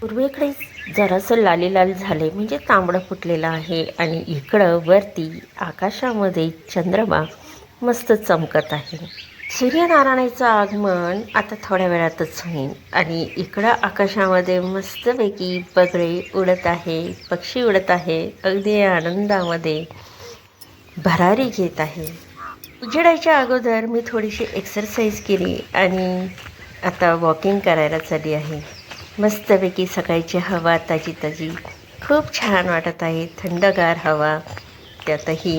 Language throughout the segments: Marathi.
पूर्वेकडे जरासं लाली लाल झाले म्हणजे तांबडं फुटलेलं आहे आणि इकडं वरती आकाशामध्ये चंद्रमा मस्त चमकत आहे. सूर्यनारायणाचं आगमन आता थोड्या वेळातच होईल आणि इकडं आकाशामध्ये मस्तपैकी बगळे उडत आहे पक्षी उडत आहे अगदी आनंदामध्ये भरारी घेत आहे. उजेडायच्या अगोदर मी थोडीशी एक्सरसाइज केली आणि आता वॉकिंग करायला चालली आहे. मस्तपैकी सकाळची हवा ताजी ताजी. खूप छान वाटत आहे. थंडगार हवा. त्यातही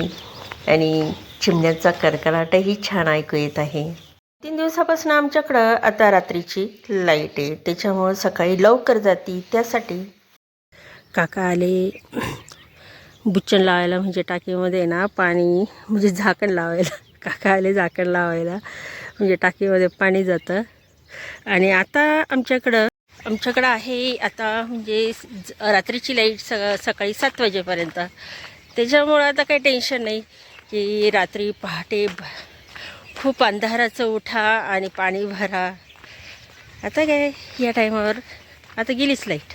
आणि चिमण्याचा करकलाटही छान ऐकू येत आहे. तीन दिवसापासून आमच्याकडं आता रात्रीची लाइट आहे. त्याच्यामुळं सकाळी लवकर जाती. त्यासाठी काका आले. बुच्चन लावायला म्हणजे टाकीमध्ये ना पाणी म्हणजे झाकण लावायला. काका आले झाकण लावायला. म्हणजे टाकीमध्ये पाणी जातं. आणि आता आमच्याकडं आमच्याकडं आहे आता म्हणजे रात्रीची लाइट स सकाळी सात वाजेपर्यंत. त्याच्यामुळं आता काही टेन्शन नाही की रात्री पहाटे भ- खूप अंधाराचं उठा आणि पाणी भरा. आता काय या टायमावर आता गेलीच लाइट.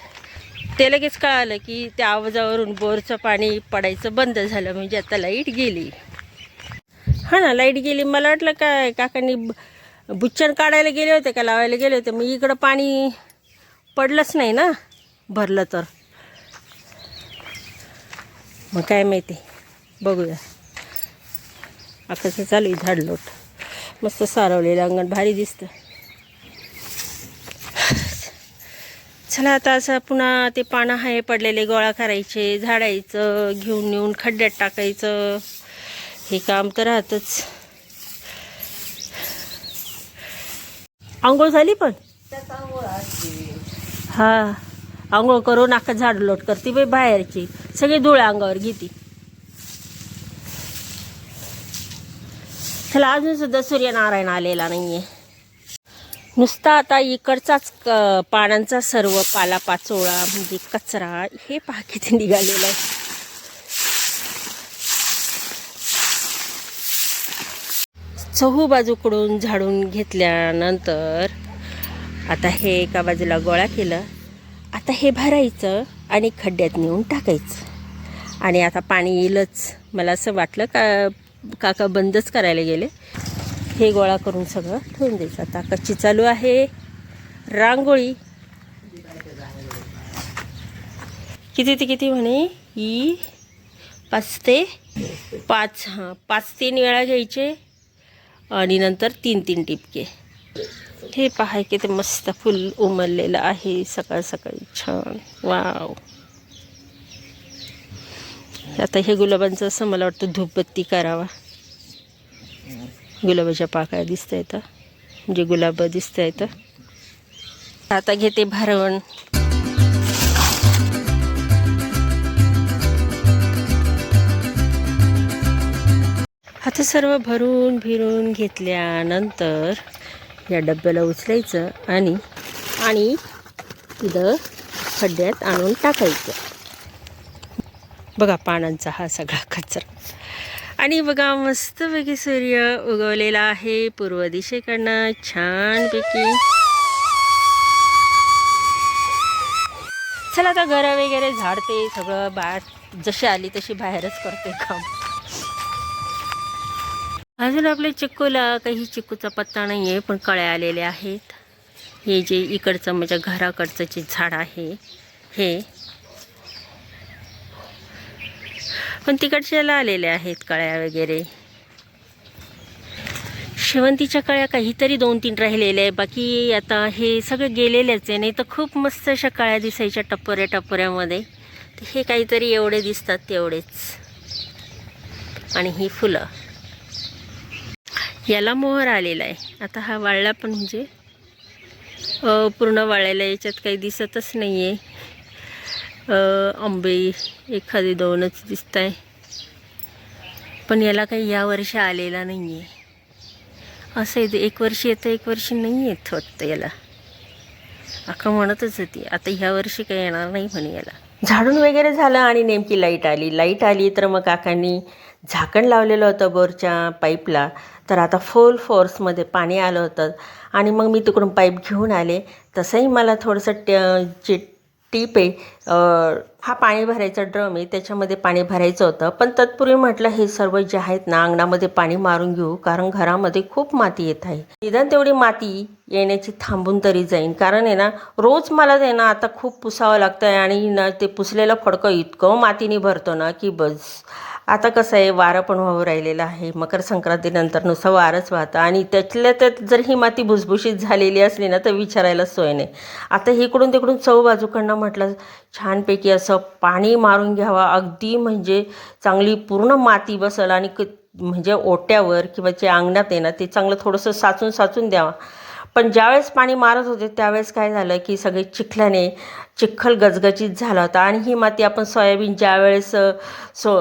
ते लगेच कळालं की त्या आवाजावरून बोरचं पाणी पडायचं बंद झालं म्हणजे आता लाइट गेली. हां ना लाइट गेली. मला वाटलं काय काकांनी बुच्चन काढायला गेले होते का? लावायला गेले होते. मग इकडं पाणी पडलंच नाही ना भरलं तर. मग काय माहिती? बघूया. आकाशचं चालू आहे झाडलोट मस्त सारवलेलं अंगण भारी दिसतं. चला आता असं पुन्हा ते पानं आहे पडलेले गोळा करायचे झाडायचं घेऊन नेऊन खड्ड्यात टाकायचं. हे काम तर राहतच. आंघोळ झाली पण? हा. आंघोळ करून आखा झाड लोट करते बाई बाहेरची. सगळी धुळ अंगावर घेते. त्याला अजून सुद्धा सूर्यनारायण आलेला नाहीये. नुसता आता इकडचाच क- पानांचा सर्व पालापाचोळा म्हणजे कचरा हे पहा निघालेलं आहे. चहू बाजूकडून झाडून घेतल्यानंतर आता हे एका बाजूला गोळा केलं. आता हे भरायचं आणि खड्ड्यात नेऊन टाकायचं. आणि आता पाणी येईलच. मला असं वाटलं का काका बंदच करायला गेले. हे गोळा करून सगळं ठेवून द्यायचं. आता कच्ची चालू आहे. रांगोळी. किती ते किती म्हणे? ही पाच ते पाच. हां पाच तीन वेळा घ्यायचे आणि नंतर तीन तीन टिपके. हे पहा किती मस्त फुल उमललेलं आहे. सकाळ सकाळी छान. वाव. आता हे गुलाबांचं असं मला वाटतं धूपबत्ती करावा. गुलाबाच्या पाकळ्या दिसत आहेत म्हणजे गुलाब दिसत आहेत आता घेते भरवण. आता सर्व भरून भिरून घेतल्यानंतर या डब्याला उचलायचं आणि आणि तिथं खड्ड्यात आणून टाकायचं. बघा पानांचा हा सगळा कचरा. आणि बघा मस्तपैकी सूर्य उगवलेला आहे. पूर्व दिशेकडनं छानपैकी. चला आता घरं वगैरे झाडते सगळं बाहेर जशी आली तशी बाहेरच करते काम. अजून आपल्या चिक्कूला काही चिक्कूचा पत्ता नाही आहे पण कळ्या आलेल्या आहेत. हे जे इकडचं माझ्या घराकडचं जे झाड आहे हे. पण तिकडच्याला आलेल्या आहेत कळ्या वगैरे. शेवंतीच्या कळ्या काहीतरी दोन तीन राहिलेल्या आहे बाकी आता हे सगळं गेलेलेच आहे. नाही तर खूप मस्त अशा कळ्या दिसायच्या टप्पऱ्या टप्पऱ्यामध्ये हे काहीतरी एवढे दिसतात तेवढेच. आणि ही फुलं. याला मोहर आलेला आहे. आता हा वाळला पण म्हणजे पूर्ण वाळायला याच्यात काही दिसतच नाही आहे आंबे एखादी दोनच दिसत आहे पण याला काही या वर्षी आलेला नाही आहे असं येतं एक वर्षी येतं एक वर्षी नाही येत वाटतं याला. अक्का म्हणतच होती. आता ह्या वर्षी काही येणार नाही म्हणे याला. झाडून वगैरे झालं आणि नेमकी लाइट आली. लाइट आली तर मग काकांनी झाकण लावलेलं होतं बोरच्या पाईपला. तर आता फुल फोर्समध्ये पाणी आलं होतं. आणि मग मी तिकडून पाईप घेऊन आले. तसंही मला थोडंसं ट जे टीप आहे हा पाणी भरायचा ड्रम आहे त्याच्यामध्ये पाणी भरायचं होतं. पण तत्पूर्वी म्हटलं हे सर्व जे आहेत ना अंगणामध्ये पाणी मारून घेऊ कारण घरामध्ये खूप माती येत आहे. निदान तेवढी माती येण्याची थांबून तरी जाईन. कारण आहे ना रोज मला ते ना आता खूप पुसावं लागतं आहे आणि ना ते पुसलेलं फडकं इतकं मातीने भरतो ना की बस. आता कसं आहे वारं पण वाहू राहिलेलं आहे. मकर संक्रांतीनंतर नुसतं वारंच वाहतं. आणि त्यातल्या त्यात जर ही माती भुसभुशीत झालेली असली ना तर विचारायला सोय नाही. आता इकडून तिकडून चव बाजूकडनं म्हटलं छानपैकी असं पाणी मारून घ्यावा. अगदी म्हणजे चांगली पूर्ण माती बसल आणि क म्हणजे ओट्यावर किंवा जे अंगणात आहे ना ते चांगलं थोडंसं साचून साचून द्यावा. पण ज्यावेळेस पाणी मारत होते त्यावेळेस काय झालं की सगळे चिखल्याने चिखल गजगजीत झाला होता. आणि ही माती आपण सोयाबीन ज्यावेळेस वेळेस सो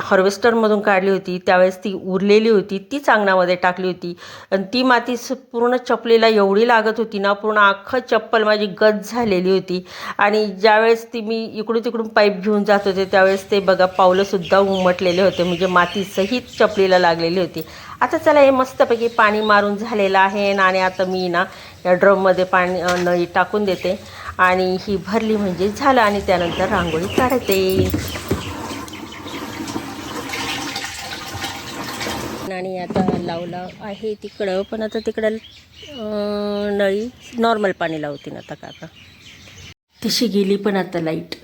हार्वेस्टरमधून काढली होती त्यावेळेस ती उरलेली होती तीच अंगणामध्ये टाकली होती. आणि ती माती स- पूर्ण चपलीला एवढी लागत होती ना पूर्ण अख्खं चप्पल माझी गज झालेली होती. आणि ज्यावेळेस ती मी इकडून तिकडून पाईप घेऊन जात होते त्यावेळेस ते बघा पावलंसुद्धा उमटलेले होते. म्हणजे मातीसहित चपलीला लागलेली होती. आता चला हे मस्तपैकी पाणी मारून झालेलं आहे. आणि आता मी ना या ड्रममध्ये पाणी नळी टाकून देते. आणि ही भरली म्हणजे झालं आणि त्यानंतर रांगोळी काढते. आणि आता लावला आहे तिकडं पण आता तिकडं नळी नॉर्मल पाणी लावते ना आता काका. तशी गेली पण आता लाइट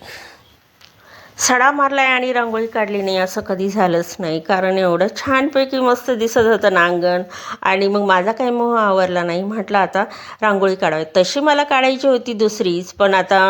सडा मारलाय आणि रांगोळी काढली नाही असं कधी झालंच नाही. कारण एवढं छानपैकी मस्त दिसत होतं नांगण. आणि मग माझा काही मोह आवरला नाही. म्हटलं आता रांगोळी काढावी. तशी मला काढायची होती दुसरीच. पण आता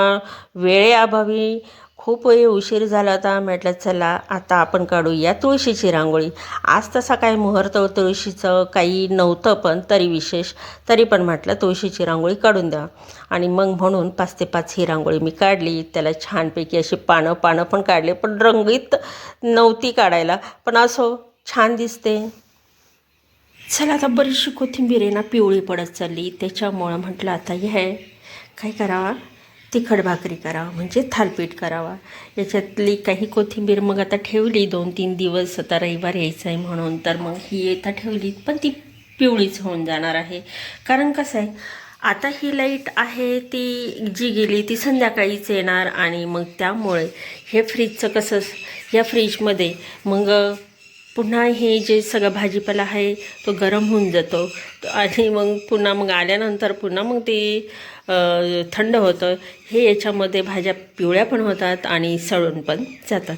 वेळेअभावी खूप वेळ उशीर झाला होता. म्हटलं चला आता आपण काढूया तुळशीची रांगोळी. आज तसा काही मुहूर्त तुळशीचं काही नव्हतं पण तरी विशेष. तरी पण म्हटलं तुळशीची रांगोळी काढून द्या. आणि मग म्हणून पाच ते पाच ही रांगोळी मी काढली. त्याला छानपैकी अशी पानं पानं पण काढले पण रंगीत नव्हती काढायला. पण असो छान दिसते. चला आता बरीचशी कोथिंबीर आहे ना पिवळी पडत चालली. त्याच्यामुळं म्हटलं आता हे काय करावा? तिखट भाकरी करावा म्हणजे थालपीठ करावा. याच्यातली काही कोथिंबीर मग आता ठेवली दोन तीन दिवस आता रविवार यायचं आहे म्हणून तर मग ही येता ठेवली पण ती पिवळीच होऊन जाणार आहे. कारण कसं आहे आता ही लाइट आहे ती जी गेली ती संध्याकाळीच येणार आणि मग त्यामुळे हे फ्रीजचं कसं या फ्रीजमध्ये मग पुन्हा हे जे सगळं भाजीपाला आहे तो गरम होऊन जातो. आणि मग पुन्हा मग आल्यानंतर पुन्हा मग ते थंड होतं. हे याच्यामध्ये भाज्या पिवळ्या पण होतात आणि सळून पण जातात.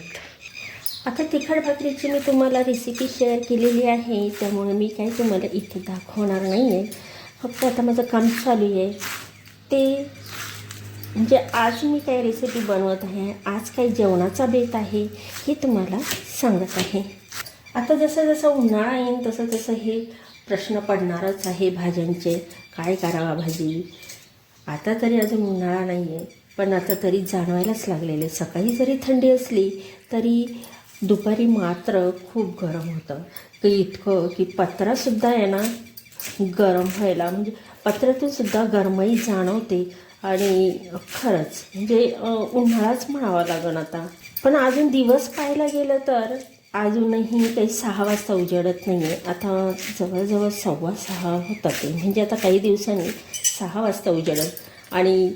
आता तिखट भाकरीची मी तुम्हाला रेसिपी शेअर केलेली आहे त्यामुळे मी काही तुम्हाला इथे दाखवणार नाही आहे फक्त आता माझं काम चालू आहे. ते म्हणजे आज मी काय रेसिपी बनवत आहे आज काही जेवणाचा बेत आहे हे तुम्हाला सांगत आहे. आता जसं जसं उन्हाळा येईल तसं तसं हे प्रश्न पडणारच आहे भाज्यांचे. काय करावा भाजी? आता तरी अजून उन्हाळा नाही आहे पण आता तरी जाणवायलाच लागलेले. सकाळी जरी थंडी असली तरी दुपारी मात्र खूप गरम होतं. की इतकं की पत्रासुद्धा आहे ना गरम व्हायला. म्हणजे पत्रातूनसुद्धा गरमाई जाणवते. आणि खरंच म्हणजे उन्हाळाच म्हणावा लागण आता. पण अजून दिवस पाहायला गेलं तर अजूनही काही सहा वाजता उजळत नाही आहे आता जवळजवळ सव्वा सहा होतात ते. म्हणजे आता काही दिवसांनी सहा वाजता उजळत आणि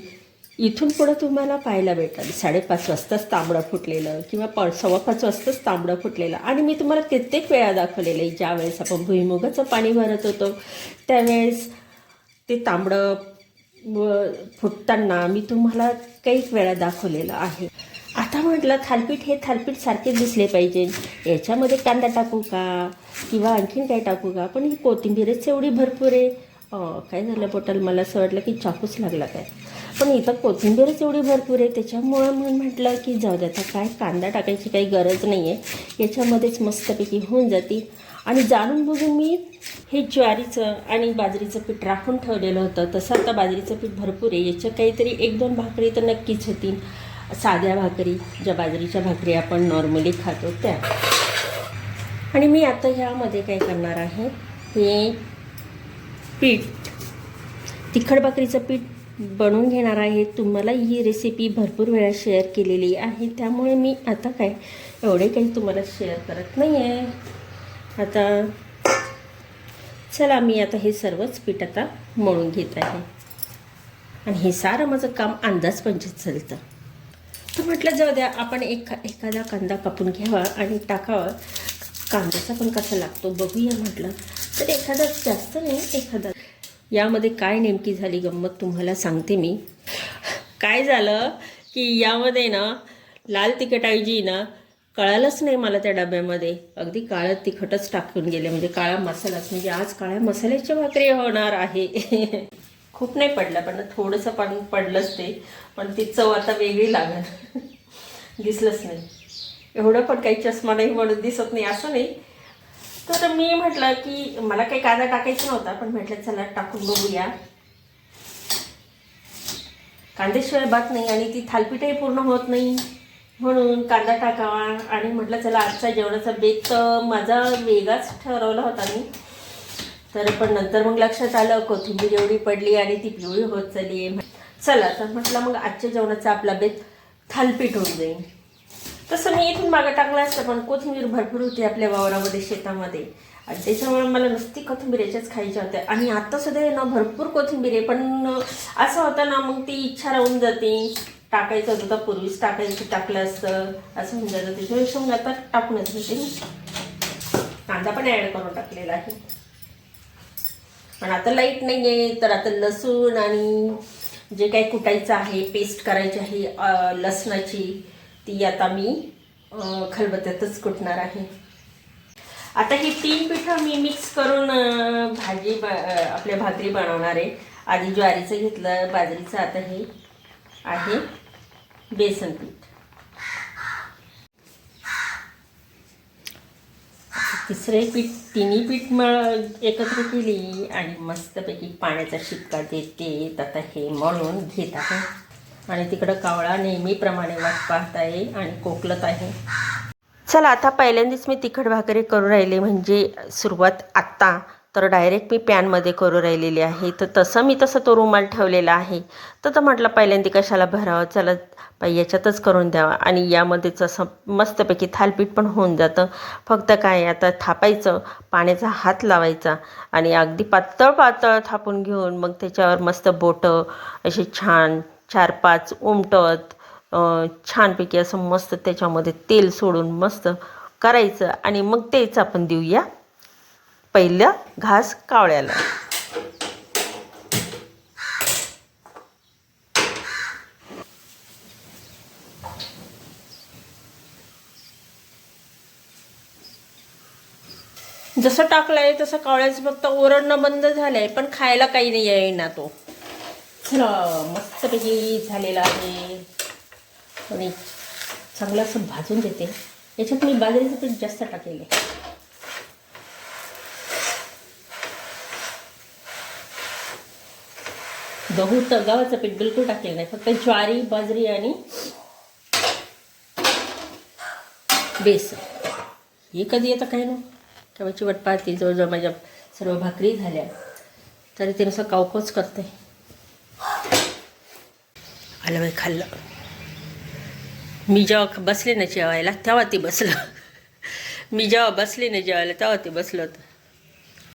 इथून पुढं तुम्हाला पाहायला भेटेल. साडेपाच वाजताच तांबडं फुटलेलं किंवा प सव्वा पाच वाजताच तांबडं फुटलेलं. आणि मी तुम्हाला कित्येक वेळा दाखवलेलं आहे. ज्यावेळेस आपण भुईमुगाचं पाणी भरत होतो त्यावेळेस ते तांबडं व फुटताना मी तुम्हाला काही वेळा दाखवलेलं आहे. आता म्हटलं थालपीठ हे थालपीठ सारखेच दिसले पाहिजे. याच्यामध्ये कांदा टाकू का? किंवा आणखीन काय टाकू का? पण ही कोथिंबीरच एवढी भरपूर आहे. काय झालं बॉटल मला असं वाटलं की चाकूच लागला काय? पण इथं कोथिंबीरच एवढी भरपूर आहे. त्याच्यामुळं म्हणून म्हटलं की जाऊ दे आता काय कांदा टाकायची काही गरज नाही आहे याच्यामध्येच मस्तपैकी होऊन जातील आणि जाणून बघून मी हे ज्वारीचं आणि बाजरीचं पीठ राखून ठेवलेलं होतं. तसं आता बाजरीचं पीठ भरपूर आहे. याच्या काहीतरी एक दोन भाकरी तर नक्कीच होतील. साध्या भाकरी ज्या बाजरीच्या भाकरी आपण नॉर्मली खातो त्या. आणि मी आता ह्यामध्ये काय करणार आहे हे पीठ तिखट भाकरीचं पीठ बनवून घेणार आहे. तुम्हाला ही रेसिपी भरपूर वेळा शेअर केलेली आहे. त्यामुळे मी आता काय एवढे काही तुम्हाला शेअर करत नाही आहे आता चला मी आता हे सर्वच पीठ आता मळून घेत आहे. आणि हे सारं माझं काम अंदाज पंचित चालतं. तर म्हटलं जाऊ द्या आपण एक एखादा कांदा कापून घ्यावा आणि टाकावा. कांद्याचा पण कसा लागतो बघूया म्हटलं. तर एखादा जास्त नाही एखादा. यामध्ये काय नेमकी झाली गंमत तुम्हाला सांगते मी. काय झालं की यामध्ये ना लाल तिखटाऐवजी ना कळालंच नाही मला त्या डब्यामध्ये. अगदी काळं तिखटच टाकून गेले. म्हणजे काळा मसालाच. म्हणजे आज काळ्या मसाल्याची भाकरी होणार आहे. खूप नाही पडलं पण थोडंसं पण पडलंच ते. पण ती चव आता वेगळी लागत दिसलंच नाही. एवढं पण काही चष्मा नाही म्हणून दिसत नाही असं नाही. तर मी म्हटलं की मला काही कांदा टाकायचा नव्हता पण म्हटलं चला टाकून बघूया. कांद्याशिवाय बात नाही आणि ती थालपीठही पूर्ण होत नाही. म्हणून कांदा टाकावा आणि म्हटलं चला आजचा जेवणाचा बेत तर माझा वेगळाच ठरवला होता मी. तर पण नंतर मग लक्षात आलं कोथिंबीर एवढी पडली आणि ती पिवळी होत चालली आहे. चला तर म्हटलं मग आजच्या जेवणाचा आपला बेत थालपीठ होऊन जाईल. तसं मी इथून मागं टाकलं असतं पण कोथिंबीर भरपूर होती आपल्या वावरामध्ये शेतामध्ये. आणि त्याच्यामुळे मला नुसती कोथिंबीर याच्याच खायच्या होत्या आणि आता सुद्धा आहे ना भरपूर कोथिंबीर आहे पण असं होतं ना मग ती इच्छा राहून जाते. टाकायचं होतं तर पूर्वीच टाकायचं टाकलं असतं. असं होऊन जातं. त्याच्या मग आता टाकूनच होते कांदा पण ॲड करून टाकलेला आहे. पण आता लाइट नाही आहे तर आता लसूण आणि जे काही कुटायचं आहे पेस्ट करायची आहे लसणाची ती आता मी खलबत्त्यातच कुटणार आहे. आता ही तीन पिठं मी मिक्स करून भाजी ब आपल्या भाकरी बनवणार आहे. आधी ज्वारीचं घेतलं बाजरीचं आता हे आहे बेसन पीठ. तिसरे पीठ तिन्ही पीठ मळ एकत्र केली आणि मस्तपैकी पाण्याचा शिपका देते आता हे मळून घेत आहे. आणि तिकडं कावळा नेहमीप्रमाणे वाट पाहत आहे आणि कोकलत आहे. चला आता पहिल्यांदाच मी तिखट भाकरी करू राहिले म्हणजे सुरुवात आत्ता. तर डायरेक्ट मी पॅनमध्ये करू राहिलेली आहे. तर तसं मी तसं तो रुमाल ठेवलेला आहे. तर तर म्हटलं पहिल्यांदा कशाला भरावं? चला पाई याच्यातच करून द्यावा. आणि यामध्येच असं मस्तपैकी थालपीठ पण होऊन जातं. फक्त काय आता थापायचं पाण्याचा हात लावायचा आणि अगदी पातळ पातळ थापून घेऊन मग त्याच्यावर मस्त बोटं असे छान चार पाच उमटत छानपैकी असं मस्त त्याच्यामध्ये तेल सोडून मस्त करायचं. आणि मग तेच आपण देऊया. पहिलं घास कावळ्याला. जसं टाकलंय तसं कावळ्याचं फक्त ओरडणं बंद झालंय पण खायला काही नाही आहे ना तो. मस्तपैकी झालेला आहे. आणि चांगलं असं भाजून देते. याच्यात मी बाजरीचं पीठ जास्त टाकेल. गहू तर गव्हाचं पीठ बिलकुल टाकलेलं नाही. फक्त ज्वारी बाजरी आणि बेसन. हे कधी येतं काय ना केव्हाची वाट पाहते जवळजवळ माझ्या सर्व भाकरी झाल्या. तरी ते नुसतं कावकोच करते. आलं बाई खाल्लं. मी जेव्हा बसले ना जेवायला तेव्हा ते बसलं. मी जेव्हा बसले ना जेवायला तेव्हा ते बसलं होतं.